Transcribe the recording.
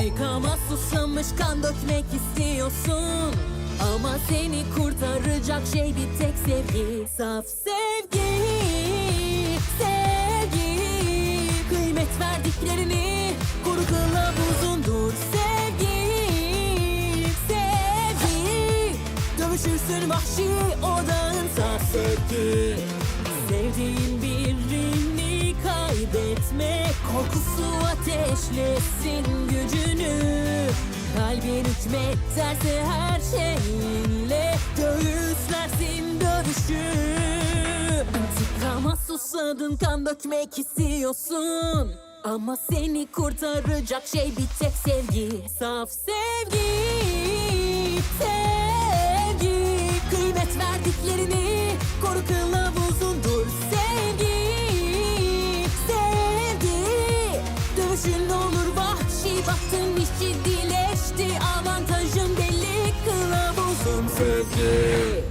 İntikama susamış kan dökmek istiyorsun. Ama seni kurtaracak şey bir tek sevgi. Saf sevgi, sevgi. Kıymet verdiklerini koru kılavuzundur Sevgi, sevgi. Dövüşürsün vahşi odağın saf sevgi. Sevdiğin kaybetme Korkusu ateşlesin gücünü. Kalbin hükmet derse her şeyinle. Göğüslersin dövüşü. İntikama susadın kan dökmek istiyorsun. Ama seni kurtaracak şey bir tek sevgi. Saf sevgi, Dövüşün olur vahşi baktın iş ciddileşti Avantajın belli kılavuzun sevgi